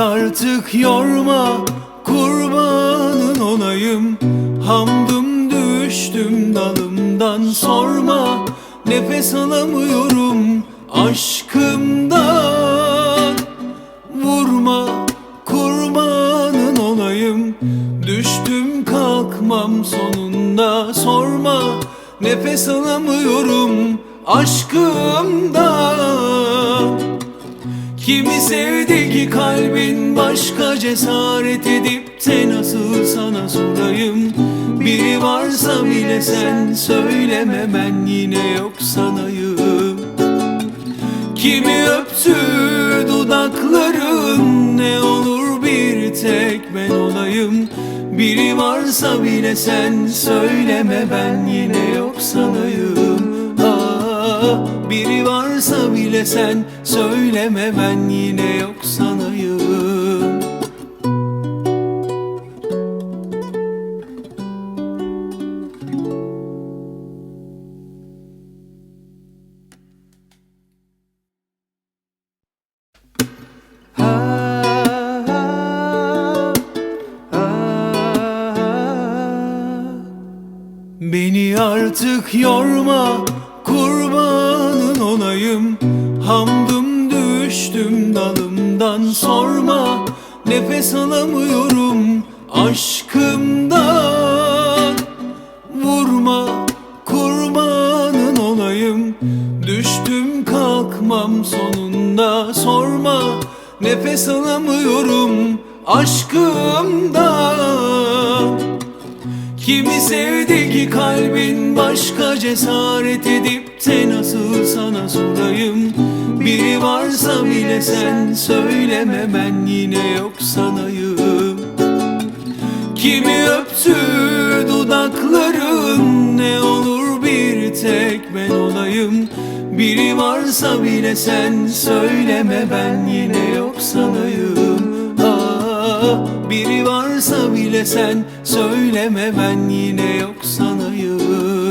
artık yorma kurbanın olayım. Hamdım düştüm dalımdan sorma. Nefes alamıyorum aşkımdan. Vurma kurbanın olayım. Düştüm kalkmam sonunda sorma. Nefes alamıyorum aşkımdan Kimi sevdi ki kalbin başka cesaret edip de nasıl sana sorayım? Biri varsa bile sen söyleme ben yine yok sanayım. Kimi öptü dudakların ne olur bir tek ben olayım? Biri varsa bile sen söyleme ben yine yok sanayım Biri varsa bile sen söyleme ben yine yok sanayım. Beni artık yorma kurbanın olayım Hamdım düştüm dalımdan. Sorma Nefes alamıyorum aşkımdan. Vurma kurbanın olayım Düştüm kalkmam sonunda. Sorma Nefes alamıyorum aşkımdan Kimi sevdi ki kalbin başka cesaret edip de nasıl sana sorayım? Biri varsa bile sen söyleme ben yine yok sanayım. Kimi öptü dudakların ne olur bir tek ben olayım? Biri varsa bile sen söyleme ben yine yok sanayım. Aa, Biri varsa bile sen söyleme ben yine yok sanayım